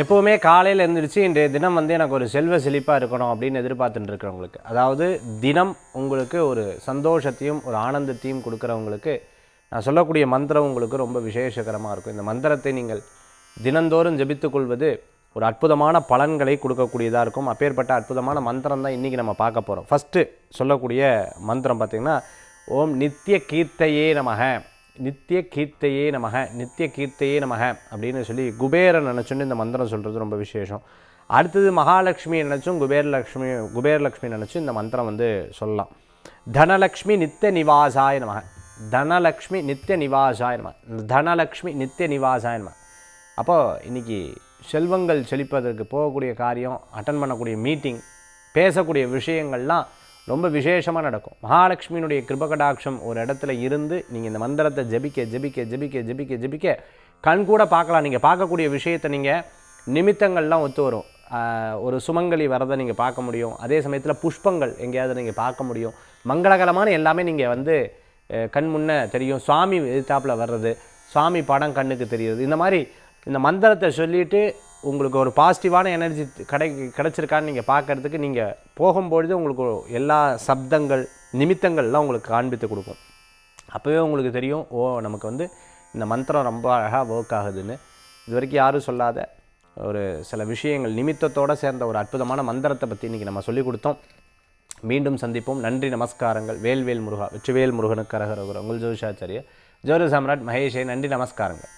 எப்போவுமே காலையில் எழுந்திரிச்சு இன்றைய தினம் வந்து எனக்கு ஒரு செல்வ செழிப்பாக இருக்கணும் அப்படின்னு எதிர்பார்த்துட்டு இருக்கிறவங்களுக்கு. அதாவது தினம் உங்களுக்கு ஒரு சந்தோஷத்தையும் ஒரு ஆனந்தத்தையும் கொடுக்குறவங்களுக்கு நான் சொல்லக்கூடிய மந்திரம் உங்களுக்கு ரொம்ப விசேஷகரமாக இருக்கும். இந்த மந்திரத்தை நீங்கள் தினந்தோறும் ஜபித்துக்கொள்வது ஒரு அற்புதமான பலன்களை கொடுக்கக்கூடியதாக இருக்கும். அப்பேற்பட்ட அற்புதமான மந்திரம் தான் இன்றைக்கி நம்ம பார்க்க போகிறோம் ஃபஸ்ட்டு சொல்லக்கூடிய மந்திரம் பார்த்திங்கன்னா ஓம் நித்திய கீர்த்தையே நமக. நித்திய கீர்த்தையே நமக நித்திய கீர்த்தையே நமக அப்படின்னு சொல்லி குபேரன் நினச்சோன்னு இந்த மந்திரம் சொல்கிறது ரொம்ப விசேஷம். அடுத்தது மகாலட்சுமியை நினச்சும் குபேரலக்ஷ்மி குபேரலக்ஷ்மி நினச்சும் இந்த மந்திரம் வந்து சொல்லலாம். தனலக்ஷ்மி நித்திய நிவாசாய நமக. தனலக்ஷ்மி நித்திய நிவாசாய நம தனலக்ஷ்மி நித்திய நிவாசாய நம அப்போது இன்றைக்கி செல்வங்கள் செழிப்பதற்கு போகக்கூடிய காரியம் அட்டன் பண்ணக்கூடிய மீட்டிங் பேசக்கூடிய விஷயங்கள்லாம் ரொம்ப விசேஷமாக நடக்கும். மகாலட்சுமியினுடைய கிருபகடாட்சம் ஒரு இடத்துல இருந்து நீங்கள் இந்த மந்திரத்தை ஜெபிக்க ஜெபிக்க ஜபிக்க ஜபிக்க ஜபிக்க கண் கூட பார்க்கலாம். நீங்கள் பார்க்கக்கூடிய விஷயத்தை நீங்கள் நிமித்தங்கள்லாம் ஒத்து வரும். ஒரு சுமங்கலி வரதை நீங்கள் பார்க்க முடியும். அதே சமயத்தில் புஷ்பங்கள் எங்கேயாவது நீங்கள் பார்க்க முடியும். மங்களகரமான எல்லாமே நீங்கள் வந்து கண் முன்னே தெரியும். சுவாமி எதிர்த்தாப்பில் வர்றது சுவாமி படம் கண்ணுக்கு தெரியுது. இந்த மாதிரி இந்த மந்திரத்தை சொல்லிட்டு உங்களுக்கு ஒரு பாசிட்டிவான எனர்ஜி கிடை கிடச்சிருக்கான்னு நீங்கள் பார்க்கறதுக்கு நீங்கள் போகும்பொழுது உங்களுக்கு எல்லா சப்தங்கள் நிமித்தங்கள்லாம் உங்களுக்கு காண்பித்து கொடுக்கும். அப்போவே உங்களுக்கு தெரியும் ஓ நமக்கு வந்து இந்த மந்திரம் ரொம்ப அழகாக ஒர்க் ஆகுதுன்னு. இது வரைக்கும் யாரும் சொல்லாத ஒரு சில விஷயங்கள் நிமித்தத்தோடு சேர்ந்த ஒரு அற்புதமான மந்திரத்தை பற்றி இன்றைக்கி நம்ம சொல்லிக் கொடுத்தோம். மீண்டும் சந்திப்போம். நன்றி நமஸ்காரங்கள். வேல்வேல் முருகா வெற்றிவேல் முருகனுக்கு அரகர் உங்கள் ஜோதிஷாச்சாரிய ஜோதி சாம்ராட் மகேஷே நன்றி நமஸ்காரங்கள்.